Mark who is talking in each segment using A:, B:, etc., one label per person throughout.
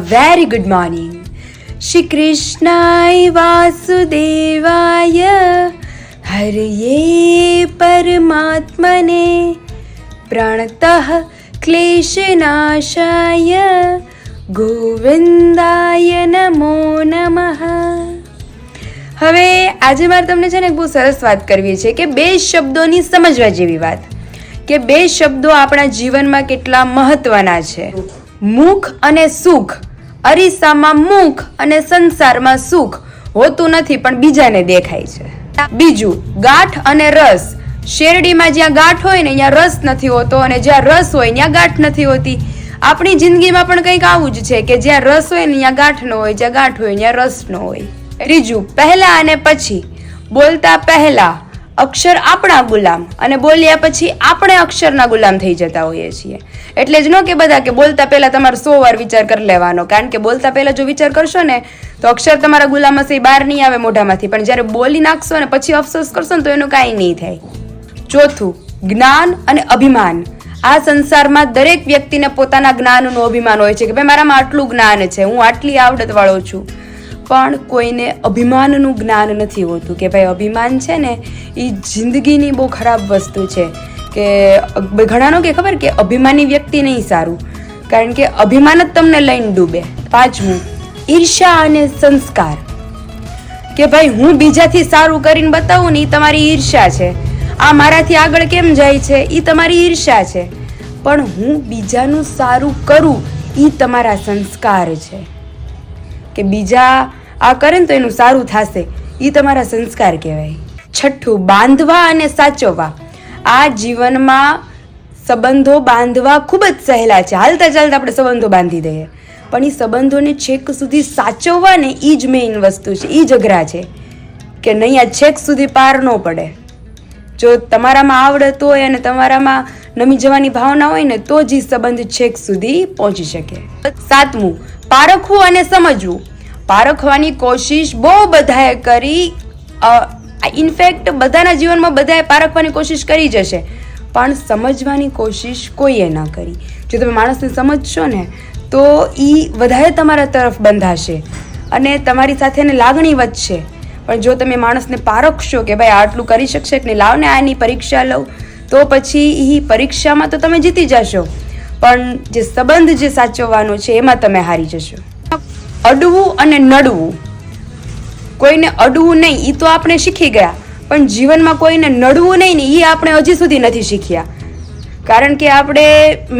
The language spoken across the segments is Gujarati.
A: very good morning. Shri Krishnai Vasudevaya Hariye Paramatmane Pranatah Kleshanashaya Govindaya Namo Namaha હવે આજે મારે તમને છે ને બહુ સરસ વાત કરવી છે કે બે શબ્દોની સમજવા જેવી વાત કે બે શબ્દો આપણા જીવનમાં કેટલા મહત્વના છે મુખ અને સુખ અરીસામાં મુખ અને સંસારમાં સુખ હોતું નથી, પણ બીજાને દેખાય છે. બીજું, ગાંઠ અને રસ. શેરડીમાં જ્યાં ગાંઠ હોય ને, ત્યાં રસ નથી હોતો અને જ્યાં રસ હોય, ત્યાં ગાંઠ નથી હોતી. આપણી જિંદગીમાં પણ કંઈક આવું જ છે કે જ્યાં રસ હોય ને, ત્યાં ગાંઠ ન હોય, જ્યાં ગાંઠ હોય, ત્યાં રસ ન હોય. ત્રીજું, પહેલા અને પછી. બોલતા પહેલા. અક્ષર આપણા ગુલામ. અને બોલ્યા પછી આપણે અક્ષરના ગુલામ થઈ જતા હોઈએ છીએ. એટલે જ ન કે બધા કે બોલતા પહેલા તમારે સો વાર વિચાર કરી લેવાનો. કારણ કે બોલતા પહેલા જો વિચાર કરશો ને, તો અક્ષર તમારા ગુલામ બહાર નહીં આવે મોઢામાંથી. પણ જ્યારે બોલી નાખશો ને, પછી અફસોસ કરશો ને, તો એનું કાંઈ નહીં થાય. ચોથું, જ્ઞાન અને અભિમાન. આ સંસારમાં દરેક વ્યક્તિને પોતાના જ્ઞાનનું અભિમાન હોય છે કે, ભાઈ, મારામાં આટલું જ્ઞાન છે, હું આટલી આવડત વાળો છું. પણ કોઈને અભિમાનનું જ્ઞાન નથી હોતું કે, ભાઈ, અભિમાન છે ને એ જિંદગીની બહુ ખરાબ વસ્તુ છે. કે ઘણાનો કે ખબર કે અભિમાની વ્યક્તિ નહીં સારું. કારણ કે અભિમાન જ તમને લઈને ડૂબે. પાંચમું ઈર્ષા અને સંસ્કાર. કે ભાઈ, હું બીજાથી સારું કરીને બતાવું ને એ તમારી ઈર્ષા છે. આ મારાથી આગળ કેમ જાય છે? એ તમારી ઈર્ષા છે. પણ હું બીજાનું સારું કરું એ તમારા સંસ્કાર છે. કે બીજા આ કરે ને તો એનું સારું થશે. એ તમારા સંસ્કાર કહેવાય. છઠ્ઠું, બાંધવા અને સાચવવા. આ જીવનમાં સંબંધો બાંધવા ખૂબ જ સહેલા છે. હાલતા ચાલતા આપણે સંબંધો બાંધી દઈએ. પણ એ સંબંધોને છેક સુધી સાચવવા ને એ જ મેઇન વસ્તુ છે. એ અઘરા છે કે નહીં, આ છેક સુધી પાર ન પડે. જો તમારામાં આવડત હોય અને તમારામાં નમી જવાની ભાવના હોય ને, તો જ એ સંબંધ છેક સુધી પહોંચી શકે. સાતમું, પારખવું અને સમજવું. પારખવાની કોશિશ બહુ બધાએ કરી ઇનફેક્ટ બધાના જીવનમાં બધાએ પારખવાની કોશિશ કરી જશે. પણ સમજવાની કોશિશ કોઈએ ન કરી. જો તમે માણસને સમજશો ને, તો એ વધારે તમારા તરફ બંધાશે અને તમારી સાથે એને લાગણી વધશે. પણ જો તમે માણસને પારખશો કે ભાઈ આટલું કરી શકશે કે લાવને આની પરીક્ષા લઉં, તો પછી એ પરીક્ષામાં તો તમે જીતી જશો. પણ જે સંબંધ જે સાચવવાનો છે, એમાં તમે હારી જશો. અડવું અને નડવું કોઈને અડવું નહીં એ તો આપણે શીખી ગયા. પણ જીવનમાં કોઈને નડવું નહીં ને એ આપણે હજી સુધી નથી શીખ્યા. કારણ કે આપણે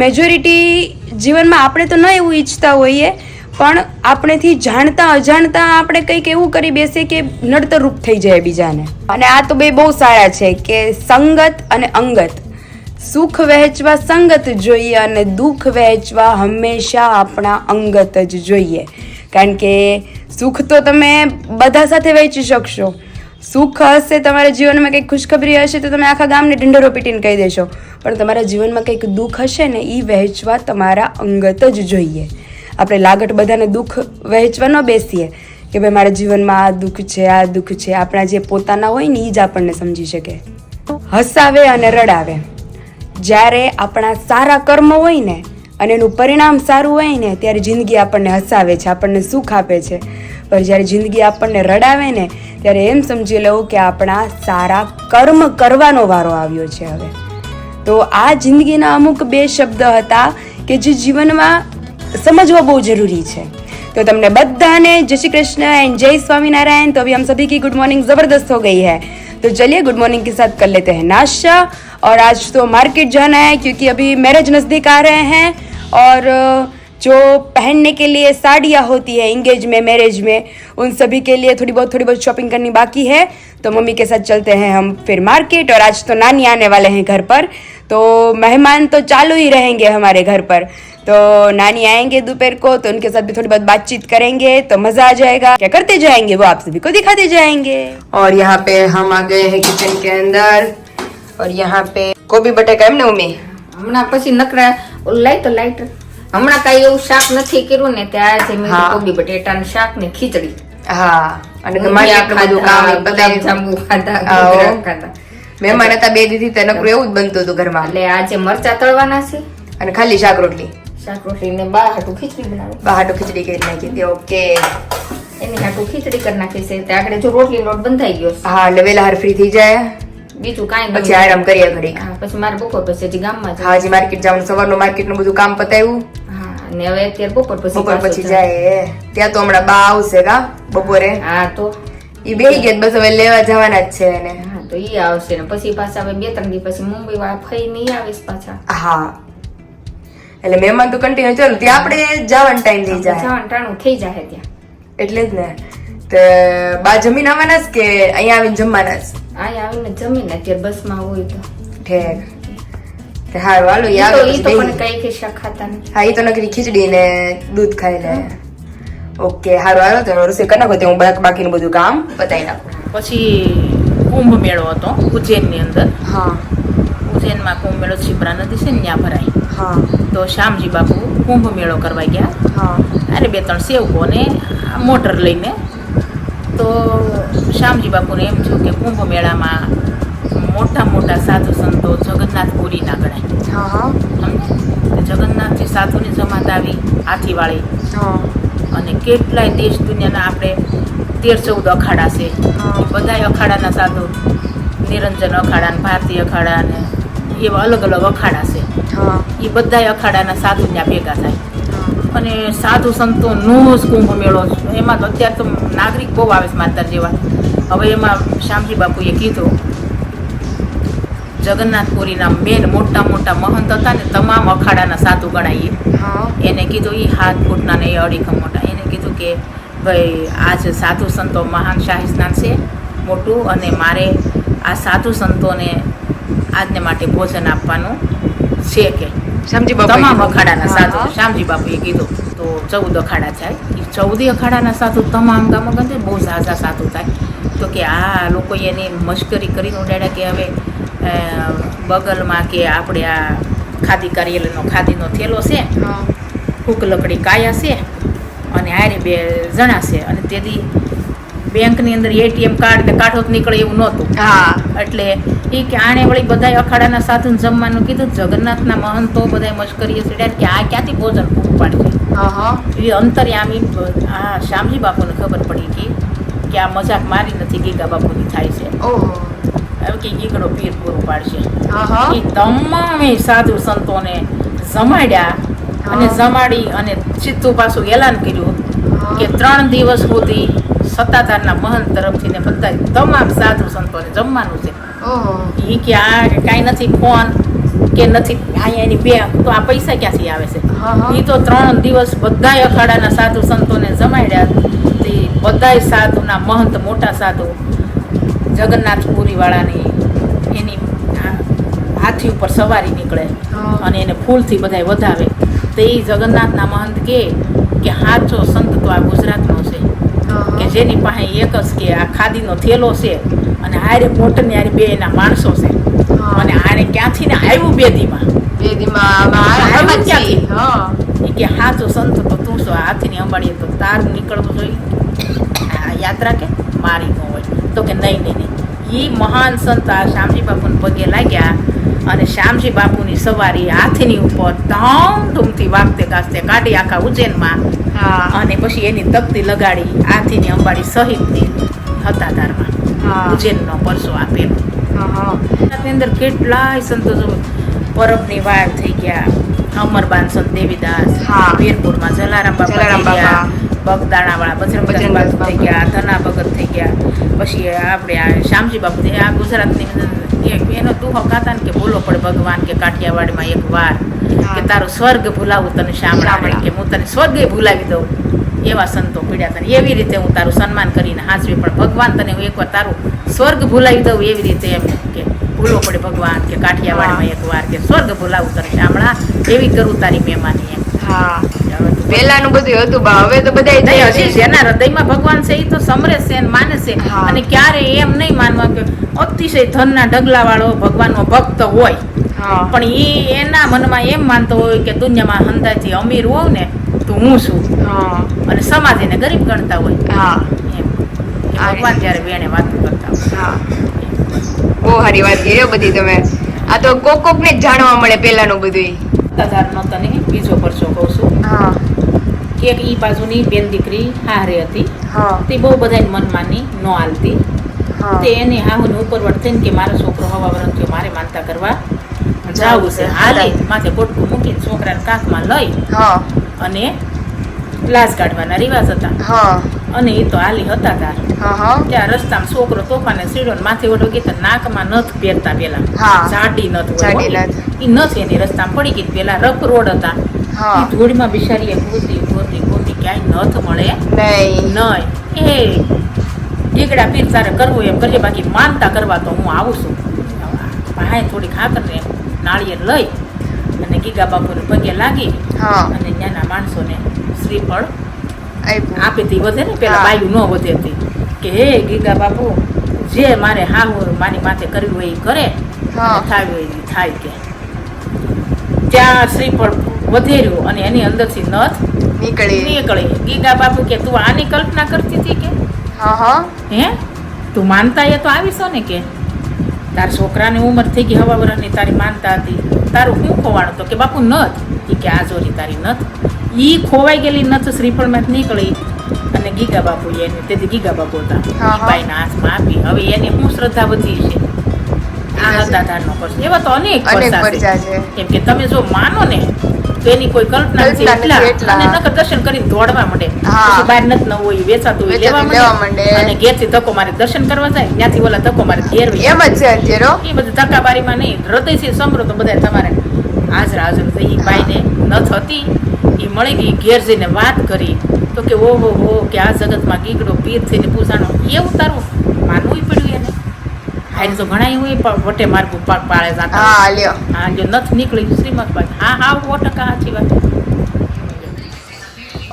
A: મેજોરિટી જીવનમાં આપણે તો ન એવું ઈચ્છતા હોઈએ, પણ આપણેથી જાણતા અજાણતા આપણે કંઈક એવું કરી બેસીએ કે નડતરૂપ થઈ જાય બીજાને. અને આ તો બે બહુ સારા છે કે સંગત અને અંગત. સુખ વહેંચવા સંગત જોઈએ અને દુઃખ વહેંચવા હંમેશા આપણા અંગત જ જોઈએ. કારણ કે સુખ તો તમે બધા સાથે વહેંચી શકશો. સુખ હશે, તમારા જીવનમાં કંઈક ખુશખબરી હશે તો તમે આખા ગામને ઢંઢરો પીટીને કહી દેશો. પણ તમારા જીવનમાં કંઈક દુઃખ હશે ને એ વહેંચવા તમારા અંગત જ જોઈએ. આપણે લાગટ બધાને દુઃખ વહેંચવા ન બેસીએ કે ભાઈ મારા જીવનમાં આ દુઃખ છે, આ દુઃખ છે. આપણા જે પોતાના હોય ને એ જ આપણને સમજી શકે. હસાવે અને રડાવે. જ્યારે આપણા સારા કર્મ હોય ને અને એનું પરિણામ સારું હોય ને ત્યારે જિંદગી આપણને હસાવે છે આપણને સુખ આપે છે પણ જ્યારે જિંદગી આપણને રડાવે ને ત્યારે એમ સમજી લેવું કે આપણા સારા કર્મ કરવાનો વારો આવ્યો છે હવે તો આ જિંદગીના અમુક બે શબ્દ હતા કે જે જીવનમાં समझवा बहुत जरूरी है तो तुमने बधाने जय श्री कृष्ण एंड जय स्वामीनारायण तो अभी हम सभी की गुड मॉर्निंग ज़बरदस्त हो गई है तो चलिए गुड मॉर्निंग के साथ कर लेते हैं नाश्ता और आज तो मार्केट जाना है क्योंकि अभी मैरिज नज़दीक आ रहे हैं और जो पहनने के लिए साड़ियाँ होती है इंगेज में मैरिज में, उन सभी के लिए थोड़ी बहुत थोड़ी बहुत शॉपिंग करनी बाकी है। तो मम्मी के साथ चलते हैं हम फिर मार्केट और आज तो नानी आने वाले हैं घर पर। तो मेहमान तो चालू ही रहेंगे हमारे घर पर। तो नानी आएँगे दोपहर को तो उनके साथ भी थोड़ी बहुत बातचीत करेंगे तो मज़ा आ जाएगा। क्या करते जाएँगे वो आप सभी को दिखाते जाएँगे। और यहाँ पे हम आ गए हैं किचन के अंदर। और यहाँ पे गोभी बटेका है ना उम्मीद
B: હમણાં પછી નકરા ઓલું તો લાઈટ. હમણાં કઈ એવું શાક નથી કર્યું ને ત્યાં આજે મેં. કોબી બટેટાનું શાક ને ખીચડી.
A: હા. અને
B: તમારી
A: મારી બધું કામ
B: બદામ જાંબુ ખાધા ખાધા
A: મહેમાન હતા બે દીધી તે નકરું એવું જ બનતું હતું ઘરમાં.
B: એટલે આજે મરચા તળવાના છે.
A: અને ખાલી શાક રોટલી.
B: શાક રોટલી ને બા હાટું ખીચડી બનાવે.
C: બહાટો ખીચડી કરી નાખી હતી ઓકે.
B: એની હાટું ખીચડી કરી નાખી છે. તે આગળ જો રોટલી લોટ બંધાઈ ગયો.
C: હા એટલે વેલા હાર ફ્રી થઈ જાય.
B: બીજું કાંઈ
C: પછી આરામ કરીએ ઘડીક.
B: પછી મારે બપોર પછી હજી ગામમાં
C: હા હજી માર્કેટ જવાનું સવારનું માર્કેટનું બધું કામ પતાવ્યું
B: ને હવે અત્યારે બપોર પછી
C: બપોર
B: પછી
C: જાય ત્યાં તો હમણાં બા આવશે કા બપોરે?
B: હા તો.
C: એ બેહી ગયા બસ હવે લેવા જવાના જ છે એને.
B: હા તો ઈ આવશે ને પછી પાછા હવે બે ત્રણ દિવસ પછી મુંબઈ વાળા ફઈ નહીં આવે પાછા.
C: હા. એટલે મહેમાન તો કન્ટિન્યુ ચાલુ ત્યાં આપણે જવાનું ટાઈમ થઈ જાય.
B: જવાનું ટાણું થઈ જાય ત્યાં.
C: એટલે જ ને. તો બા જમીન આવવાના જ કે અહીંયા આવીને જમવાના જ?
B: અહીંયા આવીને જમીને અત્યારે બસમાં હોય તો.
C: ઠેક. હાલો ઈ
B: ઈ તો ઈ તો પણ કઈ કઈ શખાતા ખાતા નથી.
C: હા ઈ તો નકરી ખીચડી ને દૂધ ખાઈ લે. ઓકે હારું હાલો તો રસોઈ કરી નાખો તો હું બાક- બાકીનું બધું કામ બતાવી નાખું.
D: પછી કુંભ મેળો હતો ઉજ્જૈનની અંદર.
C: હા.
D: ઉજ્જૈનમાં કુંભ મેળો છીપરા નદી છે ને ત્યાં ભરાય.
C: હા.
D: તો શ્યામજી બાપુ કુંભ મેળો કરવા ગયા.
C: હા.
D: અરે બે ત્રણ સેવકો ને આ મોટર લઈને તો શ્યામજી બાપુને એમ થયું કે કુંભ મેળામાં મોટા મોટા સાધુ સંતો જગન્નાથપુરીના ગણાય.
C: હા હા.
D: સમજે જગન્નાથજી સાધુની જમાત આવી હાથીવાળી. અને કેટલાય દેશ દુનિયાના આપણે તેર ચૌદ અખાડા છે. બધાય અખાડાના સાધુ. નિરંજન અખાડા ને ભારતીય અખાડા ને એવા અલગ અલગ અખાડા છે.
C: હા.
D: એ બધાય અખાડાના સાધુ ત્યાં ભેગા થાય. અને સાધુ સંતોનો જ કુંભ મેળો એમાં તો અત્યારે તો નાગરિક બહુ આવે છે માતા જેવા. હવે એમાં શ્યામજી બાપુએ કીધું જગન્નાથપુરીના મેન મોટા મોટા મહંત હતા ને તમામ અખાડાના સાધુ ગણાઈએ. એને કીધું એ હાથ ફૂટના ને એ અડીખમ મોટા. એને કીધું કે ભાઈ આજ સાધુ સંતો મહાન શાહી સ્નાન છે મોટું અને મારે આ સાધુ સંતોને આજને માટે ભોજન આપવાનું છે કે.
C: સમજી બાપા
D: તમામ અખાડાના સાધુ શ્યામજી બાપુએ કીધું. તો ચૌદ અખાડા થાય. એ ચૌદી અખાડાના સાધુ તમામ ગામો ગંજે બહુ ઝાઝા સાધુ થાય. તો કે આ લોકોએ એની મશ્કરી કરીને ઉડાડ્યા કે હવે બગલમાં કે આપણે આ ખાદી કાર્યાલયનો ખાદીનો થેલો છે ફૂક લકડી કાયા છે અને આરે બે જણા છે. અને તેથી બેંકની અંદર એટીએમ કાર્ડ ને કાઢો જ નીકળે એવું નહોતું.
C: હા.
D: એટલે એ કે આણે વળી બધા અખાડાના સાધન જમવાનું કીધું જગન્નાથના મહંતો બધા મશ્કરીએ ચડ્યા કે આ ક્યાંથી ભોજન પૂરું પાડશે? એ અંતર્યામી આ શ્યામજી બાપુને ખબર પડી કે કે આ મજાક મારી નથી ગીગા બાપુની થાય છે. કે ગીગડો પીર પૂરું પાડશે. એ તમામે સાધુ સંતોને જમાડ્યા અને. જમાડી અને સીધું પાછું એલાન કર્યું કે ત્રણ દિવસ સુધી સત્તાધારના મહંત તરફથી ને બધા તમામ સાધુ સંતોને જમવાનું છે. એ કે આ કાંઈ નથી ફોન કે નથી અહીંયા એની બેંક તો આ પૈસા ક્યાંથી આવે છે? એ તો ત્રણ દિવસ બધાય અખાડાના સાધુ સંતોને જમાડ્યા. તે બધાય સાધુના મહંત મોટા સાધુ જગન્નાથપુરી વાળાની એની હાથી ઉપર સવારી નીકળે અને એને ફૂલથી બધાય વધાવે. તો એ જગન્નાથના મહંત કે સાચો સંત તો આ ગુજરાતનો છે. જેની પાસે એક જ કે આ ખાદીનો થેલો છે અને હારે મોટરની હારે બે એના માણસો છે. અને આને ક્યાંથી ને આવ્યું
C: બેદીમાં
D: બેદીમાં ક્યાંથી?
C: હા.
D: તો સંત તો તું શું હાથની અંબાડીએ તો તાર નીકળવું જોઈએ. આ યાત્રા કે મારી ન હોય. તો કે નહીં નહીં નહીં. એ મહાન સંત આ શ્યામજી બાપુને પગે લાગ્યા અને શ્યામજી બાપુની સવારી હાથીની ઉપર ધામધૂમથી વાગતે ગાજતે કાઢી આખા ઉજ્જૈનમાં અને પછી એની તકતી લગાડી આથી ને અંબાડી સહિતની હતાધારમાં
C: હા.
D: ઉજ્જૈનનો પરસો આપેલો એની અંદર કેટલાય સંતો પરબની વાર થઈ ગયા અમરબાન સંત દેવીદાસ
C: હા.
D: વીરપુરમાં જલારામ બાપા. બગદાણા વાળા બજરંગ બાપુ થઈ ગયા ધના ભગત થઈ ગયા પછી આપણે આ શ્યામજી બાપુ આ ગુજરાતની એનો દુઃખ કાતા ને કે બોલો પડે ભગવાન કે કાઠિયાવાડમાં એક વાર. કે તારું સ્વર્ગ ભૂલાવું તને શામળા. કે હું તને સ્વર્ગે ભૂલાવી દઉં એવા સંતો પીડ્યા તને. એવી રીતે હું તારું સન્માન કરીને હાજરી પણ ભગવાન તને હું એકવાર તારું સ્વર્ગ ભૂલાવી દઉં એવી રીતે એમ કે ભૂલો પડે ભગવાન કે કાઠિયાવાડમાં એકવાર કે સ્વર્ગ ભૂલાવું તને શામળા એવી કરું તારી મહેમાની એમ.
C: હા. પેલાનું બધું હતું હવે તો બધા
D: હશે જેના હૃદયમાં ભગવાન છે એ તો સમરે છે માને છે. અને ક્યારે એમ નહીં માનવા કે અતિશય ધનના ડગલા વાળો ભગવાનનો ભક્ત હોય. પણ એ એના મનમાં એમ માનતો હોય કે દુનિયામાં હંધાથી અમીર હોઉં ને તો હું છું. અને સમાજ એને ગરીબ ગણતા હોય. કે ભગવાન જ્યારે વેણે વાત કરતા હોય.
C: બહુ સારી વાત કરી બધી તમે. આ તો કોક કોક ને જાણવા મળે પેલાનું બધું
D: સત્તાધારનો તને બીજો પરચો કહું છું. એક ઈ બાજુની બેન દીકરી હારે હતી. તે બહુ બધા મનમાની ન હાલતી.
C: હા.
D: તે એની હાહુને ઉપર થઈને કે મારો છોકરો હવા વરણ થયો મારે માનતા કરવા. જાવું છે. હાલી. માથે પોટકું મૂકીને છોકરાને કાંખમાં લઈ અને લાશ કાઢવાના રિવાજ હતા. અને એ તો હાલી હતા તાર. ત્યાં રસ્તામાં છોકરો તોફાને સીડો માથે ઓઢો ગઈ નાકમાં નથ પહેરતા પેલા. જાડી નથ હોય
C: જાડી નથ.
D: એની રસ્તામાં પડી ગઈ પેલા રફ રોડ હતા. ધૂળમાં બિચારીએ ગોતી ગોતી ગોતી ક્યાંય નથ મળે.
C: નહીં.
D: નહીં. એ ઢીકડા પીર તારે કરવું એમ કરજે બાકી માનતા કરવા તો હું આવું છું. ભાઈ થોડી ખાતર ને નાળિયેર લઈ અને ગીગા બાપુને પગે લાગી અને ત્યાંના માણસોને શ્રીફળ આપી હતી વધે ને પેલા. બાયું ન વધે હતી. કે હે ગીગા બાપુ જે મારે હાહુ મારી માથે કર્યું હોય એ કરે. થાય હોય થાય કે. ત્યાં શ્રીફળ વધેર્યું અને એની અંદરથી નથ
C: નીકળી.
D: નીકળી. ગીગા બાપુ કે તું આની કલ્પના કરતી હતી કે?
C: હા હા.
D: હે? તું માનતા એ તો આવીશો ને કે? તાર છોકરાની ઉંમર થઈ ગઈ હવા વર્ષની તારી માનતા હતી. તારું શું ખોવાણું તો કે બાપુ નથ. ઈ કે આ જોરી તારી નથ. એ ખોવાઈ ગયેલી નથ શ્રીફળમાં નીકળી. અને ગીગા બાપુ એને તેથી ગીગા બાપુ હતા. ભાઈના
C: હા.
D: હાથમાં આપી. હવે એની શું શ્રદ્ધા વધી છે? આ હતા ધારનો પ્રશ્ન એવા તો અનેક
C: પ્રશ્ન છે.
D: કેમ કે તમે જો માનો ને એની કોઈ કલ્પના નથી એટલા. અને નકર દર્શન કરીને દોડવા માંડે. બહાર નથી ન હોય વેચાતું હોય લેવા માંડે. અને ઘેરથી ધક્કો મારે દર્શન કરવા જાય ત્યાંથી ઓલા ધક્કો મારે ઘેર
C: એમ જ છે અત્યારે
D: એ બધું ધક્કાબારીમાં નહીં હૃદયથી સમરો તો બધા તમારે. હાજર હાજર થઈ ભાઈ ને નથ હતી એ મળી ગઈ ઘેર જઈને વાત કરી. તો કે ઓહો હો કે આ જગતમાં ગીગડો પીર થઈને પૂછાણો એવું તારું માનવું પડ્યું એને. હારી તો ઘણા એવું પણ વટે માર્ગું પાક પાળે જાતા
C: હા લ્યો
D: હા જો નથ નીકળી શ્રીમદ બાદ હા હા સો ટકા સાચી વાત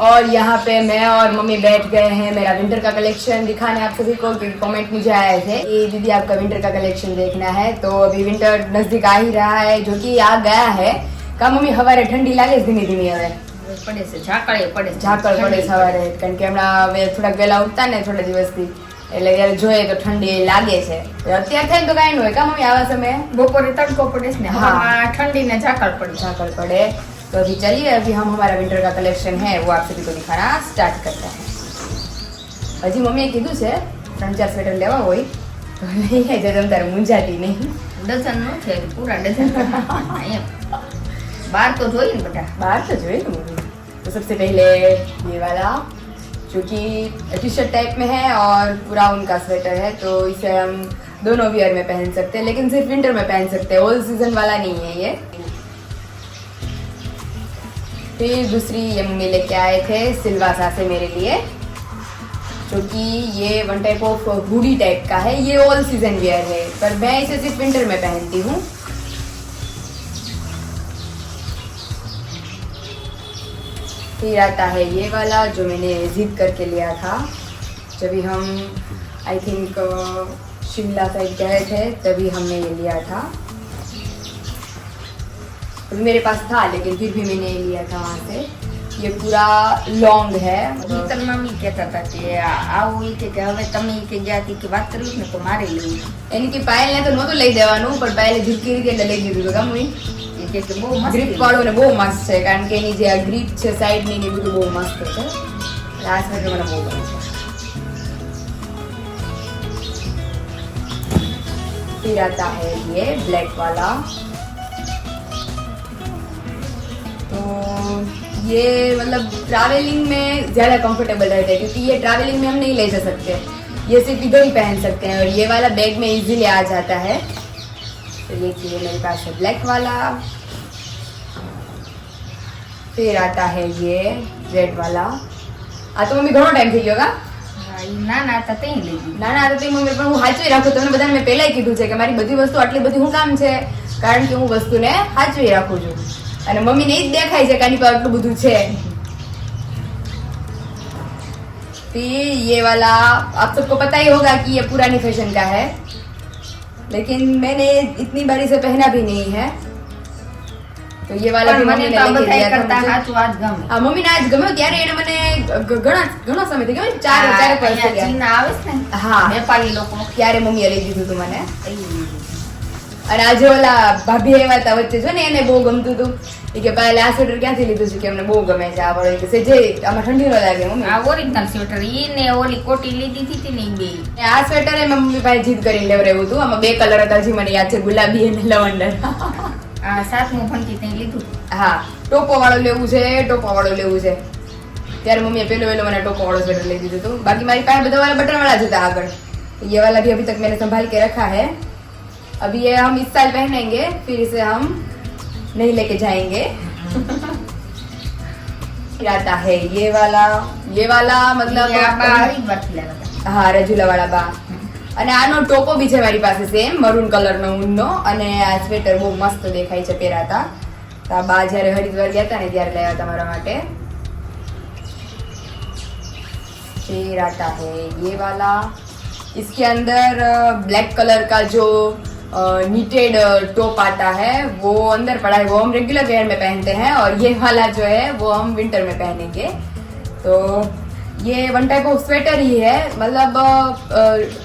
C: और यहाँ पे मैं और मम्मी बैठ गए हैं मेरा विंटर का कलेक्शन दिखाने आप सभी को क्योंकि कमेंट मुझे आए थे कि दीदी आपका विंटर का कलेक्शन देखना है तो अभी विंटर नजदीक आ ही रहा है जो कि आ गया है કા મમ્મી હવારે ઠંડી લાગે છે ધીમી ધીમી હવે
B: પડે છે ઝાકળે પડે છે.
C: ઝાકળ પડે સવારે કારણ કે હમણાં હવે થોડાક વહેલા ઉઠતા ને થોડા દિવસથી એટલે ત્યારે જોઈએ તો ઠંડી લાગે છે અત્યારે થાય ને તો કાંઈ ન હોય કા મમ્મી આવા સમયે
B: બપોરે તડકો પડે છે ને
C: હા.
B: હવામાં ઠંડી ને ઝાકળ પડે છે.
C: झाकड़ पड़े तो अभी चलिए अभी हम हमारा विंटर का कलेक्शन है वो आप सभी को दिखाना स्टार्ट करते हैं હજી મમ્મીએ કીધું છે ત્રણ ચાર સ્વેટર લેવા હોય તો લઈ આવજો તમ તારે મૂંઝાતી નહીં
B: ડઝન નો છે પૂરા ડઝન એમ બાર તો જોઈએ ને બધા
C: बाहर तो जो है ना मूवी तो सबसे पहले ये वाला जो कि टी शर्ट टाइप में है और पूरा उनका स्वेटर है तो इसे हम दोनों वियर में पहन सकते हैं, लेकिन सिर्फ़ विंटर में पहन सकते हैं ऑल सीज़न वाला नहीं है ये। फिर दूसरी ये मम्मी लेके आए थे सिलवासा से मेरे लिए, जो कि ये one type of hoodie type का है, ये ऑल सीज़न वियर है, पर मैं इसे सिर्फ़ विंटर में पहनती हूँ। फिर आता है ये वाला जो मैंने जिद करके लिया था जब हम आई थिंक शिमला साइड गए थे तभी हमने ये लिया था अभी मेरे पास था लेकिन फिर भी मैंने ये लिया था वहाँ से ये पूरा लॉन्ग है
B: નીતન મમ્મી કહેતા હતા કે આ- આવું ઈ કે કે હવે તમે ઈ કે ગયા તી કે વાત કરી ને તો મારે લેવું
C: એની કે પાયલને તો નહોતું લઈ દેવાનું પણ પાયલે જીતકી રીતે એટલે લઈ દીધું હતું કામ
B: એ કે કે બહુ મસ્ત
C: ગ્રીપ વાળું ને બહુ મસ્ત છે કારણ કે એની જે આ ગ્રીપ છે સાઈડની ને એ બધું બહુ મસ્ત છે એટલે આ સ્વેટર મને બહુ ગમે છે फिर आता है ये ब्लैक वाला तो ये मतलब ट्रैवलिंग में ज़्यादा कंफर्टेबल रहता है क्योंकि ये ट्रैवलिंग में हम नहीं ले जा सकते ये सिर्फ इधर ही पहन सकते हैं और ये वाला बैग में इजीली आ जाता है तो ये चाहिए मेरे पास है ब्लैक वाला फिर आता है ये रेड वाला આ તો મમ્મી ઘણો ટાઈમ થઈ ગયો કા
B: હા, ઈ નાના હતા તઈ લઈ ગઈ
C: ના ના તો તે મમ્મી પણ હું સાચવી રાખું તમને બધાને મેં પહેલાય કીધું છે કે મારી બધી વસ્તુ આટલી બધી શું કામ છે કારણ કે હું વસ્તુને સાચવી રાખું છું અને મમ્મીને એ જ દેખાય છે કે આની પર આટલું બધું છે फिर ये वाला आप सबको पता ही होगा कि ये पुरानी फैशन का है लेकिन मैंने इतनी बारी से पहना भी नहीं है
B: તો એ
C: વાલા
B: મને
C: લઈ ગયા
B: કરતા સાચું આજ ગમે.
C: આ મમ્મી આજ ગમ્યો ત્યારે એને મને ઘણા ઘણો સમય થઈ ગયો ચાર ચાર વર્ષ ગયા.
B: ચીન આવે ને
C: હા.
B: નેપાળી લોકો.
C: ત્યારે મમ્મીએ લઈ દીધું હતું મને. અને આજે ઓલા ભાભી આવ્યા હતા વચ્ચે જો ને એને બહુ ગમતું હતું કે પહેલા આ સ્વેટર ક્યાંથી લીધું છે? કે અમને બહુ ગમે છે આ વાળો. કે જે આમાં ઠંડી ન લાગે મમ્મી.
B: આ ઓરિજિનલ સ્વેટર ઈ ને ઓલી કોટી લીધી હતી ને બે.
C: આ સ્વેટર એ મમ્મી ભાઈ જીત કરીને લેવડાવ્યું હતું. આમાં બે કલર હતા જે મને યાદ છે ગુલાબી અને લવંડર.
B: સાતમું ભણતી ત્યાં લીધું
C: હા ટોપો વાળો લેવું છે ટોપો વાળો લેવું છે ત્યારે મમ્મીએ પેલો પેલો મને ટોપો વાળો સ્વેટર લઈ દીધું હતું બાકી મારી પાસે બધા વાળા બટન वाला જ હતા આગળ तो ये वाला भी अभी तक मैंने संभाल के रखा है अभी ये हम इस साल पहनेंगे फिर इसे हम नहीं लेके जाएंगे फिर आता है ये वाला ये वाला
B: ઈ આ બા
C: मतलब
B: હરિદ્વારથી લાવ્યા હતા.
C: હા રજુલા વાળા બા અને આનો ટોપો બી છે મારી પાસે સેમ મરૂન કલર નો ઊનનો અને આ સ્વેટર બહુ મસ્ત દેખાય છે પહેરાતા તો આ બા જ્યારે હરિદ્વાર ગયા હતા ને ત્યારે લાવ્યા હતા મારા માટે फिर आता है ये वाला इसके अंदर ब्लैक कलर का जो नीटेड टॉप आता है वो अंदर पड़ा है वो हम रेगुलर वेयर में पहनते हैं और ये वाला जो है वो हम विंटर में पहनेंगे तो ये वन टाइप ऑफ स्वेटर ही है मतलब अ, अ,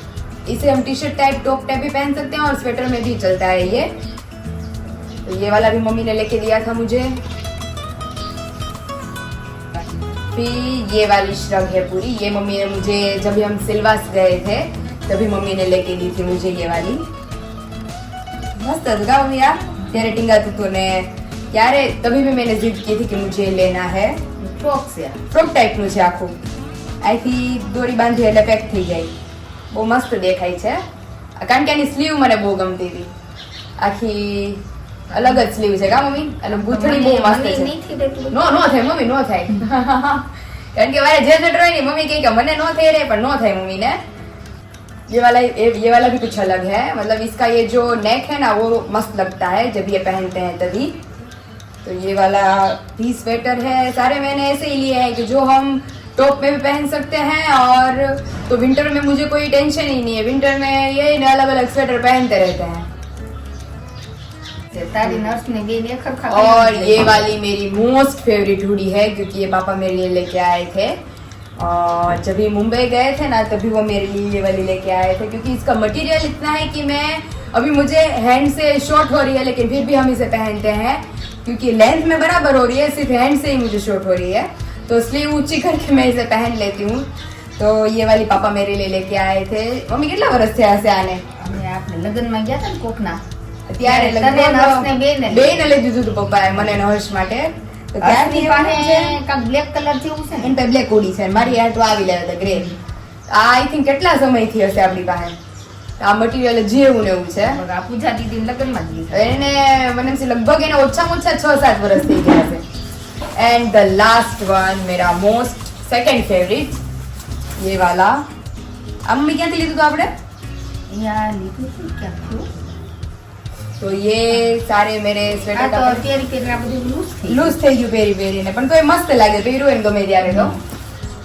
C: इसे हम T shirt type top type भी पहन सकते हैं और स्वेटर में भी चलता है ये। तो ये वाला भी मम्मी ने लेके दिया था मुझे। फिर ये वाली श्रग है पूरी। ये मम्मी ने मुझे जब हम सिलवास गए थे तभी मम्मी ने लेके दी थी मुझे ये वाली। मस्त अदगा भैया यार। ત્યારે ટીંગાતું तूने ને ત્યારે તभी બી મેં જીદ કી હતી કે મુજે લેના હે
B: ફ્રોક છે
C: ફ્રોક ટાઈપનું છે આખું આઈથી દોરી બાંધી એટલે પેક થઈ જાય બહુ મસ્ત દેખાય છે કારણ કે આની સ્લીવ મને બહુ ગમતી હતી આખી અલગ જ સ્લીવ છે કા મમ્મી અને ગૂંથણી બહુ
B: મને-
C: મસ્ત
B: મને
C: છે
B: નહીં થઈ રહેતું.
C: નો નો થાય મમ્મી નો થાય કારણ કે મારે જે સ્વેટર હોય ને મમ્મી કહે કે મને નો થઈ રહે પણ નો થાય મમ્મી ને ये वाला ये ये वाला भी कुछ अलग है मतलब इसका ये जो नेक है ना वो मस्त लगता है जब ये पहनते हैं तभी तो ये वाला भी स्वेटर है सारे मैंने ऐसे ही लिए हैं कि जो हम टॉप में भी पहन सकते हैं और तो विंटर में मुझे कोई टेंशन ही नहीं है। विंटर में ये अलग अलग स्वेटर पहनते रहते हैं।
B: नर्स ने
C: और ये वाली मेरी मोस्ट फेवरेट हुडी है क्योंकि ये पापा मेरे लिए लेके आए थे। और जब ही मुंबई गए थे ना तभी वो मेरे लिए ये वाली लेके आए थे क्योंकि इसका मटेरियल इतना है कि मैं अभी मुझे हैंड से शॉर्ट हो रही है लेकिन फिर भी हम इसे पहनते हैं क्योंकि लेंथ में बराबर हो रही है सिर्फ़ हैंड से ही मुझे शॉर्ट हो रही है। तो स्लीव ऊंची करके मैं इसे पहन लेती हूँ तो ये वाली पापा मेरे लिए लेके आए थे मम्मी कितना वर्ष थे ऐसे आने
B: અમે આપણે લગ્નમાં ગયા હતા ને કોકના
C: ત્યારે
B: તને નર્સને બેને
C: લગભગ બેને લઈ દીધું હતું પપ્પાએ મને ને હર્ષ માટે તો ત્યારથી
B: હર્ષની
C: એવું છે.
B: પાસે કાંઈક બ્લેક કલર જેવું છે ને
C: એની પાસે બ્લેક ઉડી છે અને મારી યાર તો આવી લેવા હતા ગ્રે આ આઈ થિંક કેટલા સમયથી હશે આપણી પાસે આ મટીરિયલ જે એવું ને એવું છે
B: બરાબર, આ પૂજા દીદી લગ્નમાં જ લીધા
C: એને મને એમ છે લગભગ એને ઓછામાં ઓછા છ સાત વર્ષ થઈ ગયા છે and the last one Mera most second favourite ये वाला આ મમ્મી ક્યાંથી લીધું હતું આપણે
B: અહીંયા લીધું હતું ક્યાંક થયું.
C: તો ये सारे मेरे
B: આ
C: स्वेटर
B: તો
C: का
B: અત્યારે પહેલા આ બધું લૂઝ થઈ
C: लूज થઈ ગયું પહેરી પહેરીને પણ તો એ મસ્ત લાગે પહેર્યું એને ગમે ત્યારે તો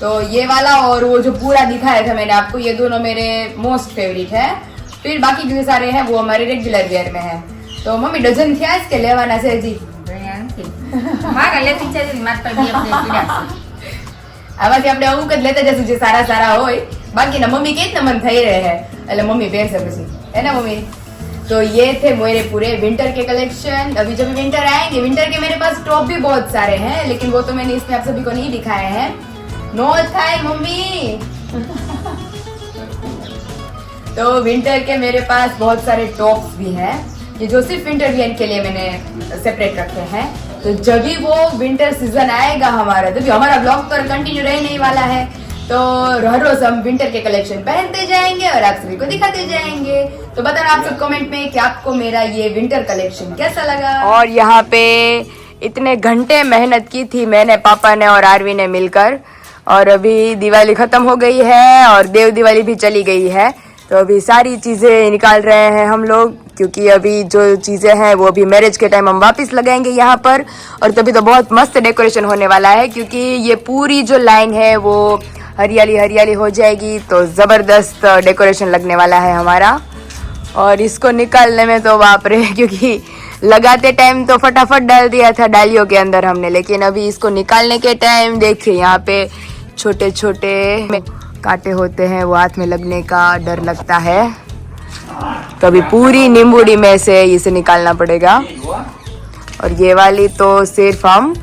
C: तो ये वाला और वो जो पूरा दिखाया था मैंने आपको ये दोनों मेरे मोस्ट फेवरेट है फिर बाकी जो सारे हैं वो हमारे रेगुलर वेयर में है तो मम्मी डजन થયા જ કે લેવાના છે હજી
B: ગયા નથી. મારા લેતી છે જ, મારા પાસે બે બે પીડા છે.
C: આમાંથી આપણે અમુક જ લેતા જશું જે સારા સારા હોય બાકીના મમ્મી કે જ ને મન થઈ રહે है એટલે मम्मी પહેરશે પછી है ना मम्मी तो ये थे मेरे पूरे विंटर के कलेक्शन अभी जब विंटर आएंगे विंटर के मेरे पास टॉप भी बहुत सारे हैं लेकिन वो तो मैंने इसमें आप सभी को नहीं दिखाए हैं नो થાય मम्मी तो विंटर के मेरे पास बहुत सारे टॉप्स भी हैं ये जो सिर्फ विंटर वियर के लिए मैंने सेपरेट रखे हैं तो जब भी वो विंटर सीज़न आएगा हमारा तभी हमारा ब्लॉग तो कंटिन्यू रहने ही वाला है। तो हर रोज हम विंटर के कलेक्शन पहनते जाएँगे और आप सभी को दिखाते जाएँगे। तो बताना आप सब कमेंट में कि आपको मेरा ये विंटर कलेक्शन कैसा लगा? और यहाँ पे इतने घंटे मेहनत की थी मैंने, पापा ने और आरवी ने मिलकर। और अभी दिवाली खत्म हो गई है और देव दिवाली भी चली गई है। तो अभी सारी चीज़ें निकाल रहे हैं हम लोग, क्योंकि अभी जो चीज़ें हैं, वो अभी मैरिज के टाइम हम वापस लगाएँगे यहाँ पर। और तभी तो बहुत मस्त डेकोरेशन होने वाला है, क्योंकि ये पूरी जो लाइन है, वो हरियाली हरियाली हो जाएगी तो ज़बरदस्त डेकोरेशन लगने वाला है हमारा। और इसको निकालने में तो बाप रे, क्योंकि लगाते टाइम तो फटाफट डाल दिया था डालियों के अंदर हमने, लेकिन अभी इसको निकालने के टाइम देखिए यहाँ पे छोटे छोटे कांटे होते हैं, वो हाथ में लगने का डर लगता है। तो अभी पूरी नींबूडी में से इसे निकालना पड़ेगा। और ये वाली तो सिर्फ़ हम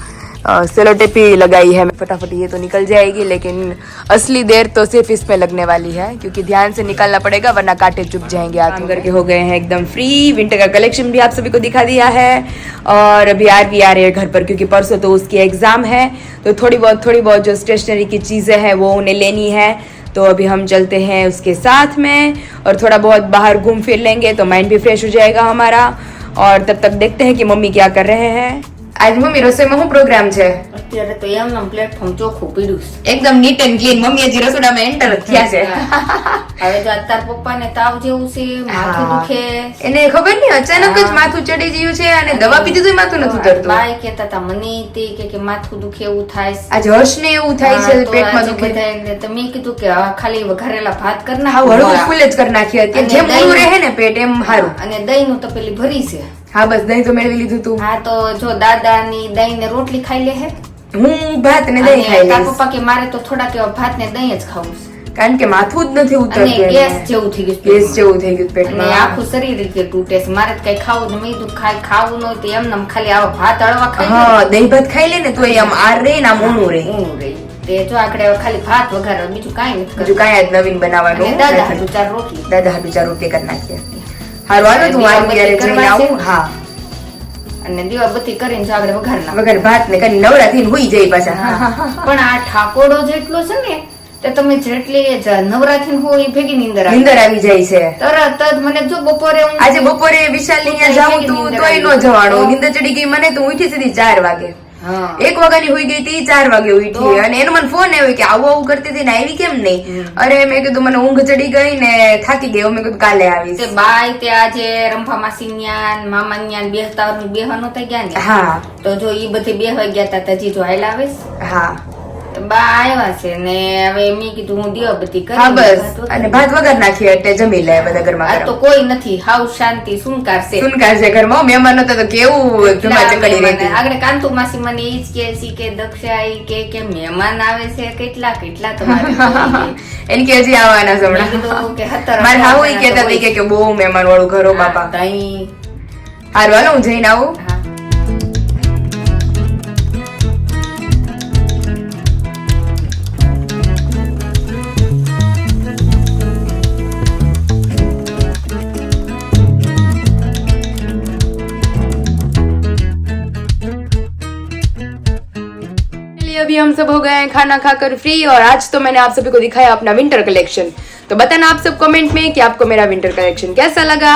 C: सेलो टेप ही लगाई है। फटाफट ये तो निकल जाएगी, लेकिन असली देर तो सिर्फ़ इसमें लगने वाली है, क्योंकि ध्यान से निकालना पड़ेगा, वरना कांटे चुप जाएँगे आगे। करके हो गए हैं एकदम फ्री विंटर का कलेक्शन भी आप सभी को दिखा दिया है। और अभी आर भी आ रहे हैं घर पर, क्योंकि परसों तो उसकी एग्ज़ाम है। तो थोड़ी बहुत थोड़ी बहुत जो स्टेशनरी की चीज़ें हैं, वो उन्हें लेनी है। तो अभी हम चलते हैं उसके साथ में, और थोड़ा बहुत बाहर घूम फिर लेंगे तो माइंड भी फ्रेश हो जाएगा हमारा। और तब तक देखते हैं कि मम्मी क्या कर रहे हैं। आज મમ્મી રસોઈમાં શું પ્રોગ્રામ છે?
B: અત્યારે તો એમનું પ્લેટફોર્મ ચોખ્ખું પીડ્યું છે.
C: એકદમ નીટ એન્ડ ક્લીન મમ્મી હજી રસોડામાં એન્ટર થયા છે.
B: હવે તો અત્યારે પપ્પાને તાવ જેવું છે માથું. દુખે.
C: એને ખબર નહીં અચાનક જ માથું ચડી ગયું છે અને દવા પીધી તો માથું નથી ઉતરતું
B: બાય કહેતા હતા મને તે કે કે માથું દુખે એવું થાય છે.
C: આજે હર્ષને એવું થાય છે પેટમાં દુખે.
B: બધાએ તો મેં કીધું કે ખાલી વઘારેલા ભાત કરી નાખ.
C: હળવું ફૂલ જ કરી નાખી હતી જેમ
B: દહીં-
C: રહે ને પેટ એમ સારું.
B: અને દહીં નું તો પેલી ભરી છે.
C: હા બસ દહીં તો મેળવી લીધું તું.
B: હા તો જો દાદા ની દહીં ને રોટલી ખાઈ લે હે?
C: હું ભાત ને દહીં ખાઈ લઈશ.
B: પપ્પા કે મારે તો થોડાક એવા ભાત ને દહીં જ ખાવું છે.
C: કારણ કે માથું જ નથી
B: અને ગેસ જેવું થઈ ગયું
C: ગેસ જેવું થઈ ગયું
B: અને આખું શરીર રીતે તૂટે છે. મારે કઈ ખાવું નહીં મેં ખાઈ ખાવું ન તો એમને નમ ખાલી આવા ભાત હળવા ખાઈ
C: હા દહીં ભાત ખાઈ લે ને તો આમ આર રે ને આમ ઊણું રે.
B: ઊંઘ રહી. તે જો આકડે ખાલી ભાત વઘારવા બીજું કાંઈ નથી
C: બીજું. કાંઈ જ નવીન બનાવવાનું.
B: દાદા. હાટુ ચાર રોટલી.
C: દાદા હાટુ ચાર રોટલી કરી નાખીએ. હારું હાલો તું
B: દીવા
C: આવું જઈને આવું? હા.
B: અને દીવાબત્તી કરીને જો આગળ વઘાર નાખો.
C: વગર ભાત ને કરી નવરા થઈને હુઈ જાય પાછા.
B: પણ આ ઠાકોડો જેટલો છે ને તે તમે જેટલી નવરાત્રી હોય ભેગી નીંદર.
C: નીંદર આવી જાય છે.
B: તરત જ મને જો બપોરે
C: આજે બપોરે વિશાલની જાઉં તું તોય નો જવાનું. નીંદર ચડી ગઈ મને તો ઉઠી સીધી ચાર વાગે.
B: હા
C: એક વાગ્યાની હોઈ ગઈ હતી ચાર વાગે ઉઠી અને એનો મને ફોન આવ્યો કે આવું આવું કરતી હતી ને આવી કેમ નહીં? અરે મેં કીધું મને ઊંઘ ચડી ગઈ ને થાકી ગયો મેં કીધું કાલે આવી
B: તે બાય તે આજે રંભા માસી ન્યાન મામા ન્યાન બેહતા બેહવા થઈ ગયા ને?
C: હા.
B: તો જો ઈ બધી બેહવા ગયા તા તજી જો હાલ આવે
C: હા.
B: બા આવ્યા છે ને હવે કીધું હું દીવાબત્તી કરી
C: હા બસ. અને ભાત વગર નાખીએ એટલે જમી લે બધા ઘરમાં
B: આ તો કોઈ નથી. હાવ શાંતિ સુનકાર છે.
C: સુનકાર છે ઘરમાં. મહેમાન હતા તો કેવું ધુમા ચકડી રહેતી?
B: આગળ કાંતુ માસી મને ઈ જ કે છે કે દક્ષા કે કે મહેમાન આવે છે કેટલા કેટલા તમારે કોઈ કે.
C: એને કે હજી આવવાના છે
B: કે
C: હમણાં
B: હતર
C: મારે હાવું ઈ કહેતા કે બહુ મહેમાન વાળું ઘરો બાપા
B: હા, દહીં.
C: હારું હાલો હું જઈને આવું. अभी हम सब हो गए हैं, खाना खाकर फ्री और आज तो मैंने आप सभी को दिखाया अपना विंटर कलेक्शन तो बताना आप सब कमेंट में कि आपको मेरा विंटर कलेक्शन कैसा लगा?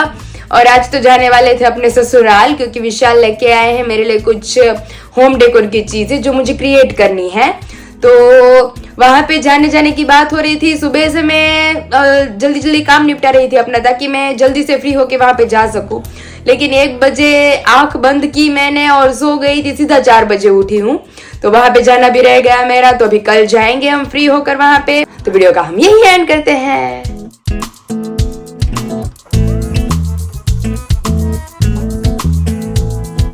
C: और आज तो जाने वाले थे अपने ससुराल, क्योंकि विशाल लेके आए हैं मेरे लिए कुछ होम डेकोर की चीज़ें जो मुझे क्रिएट करनी है। तो वहाँ पे जाने जाने की बात हो रही थी, सुबह से मैं जल्दी जल्दी काम निपटा रही थी अपना, ताकि मैं जल्दी से फ्री होके वहाँ पे जा सकूँ। लेकिन एक बजे आँख बंद की मैंने और सो गई थी, सीधा चार बजे उठी हूँ। तो वहाँ पे जाना भी रह गया मेरा तो अभी कल जाएँगे हम फ्री होकर वहाँ पे। तो वीडियो का हम यही एंड करते हैं।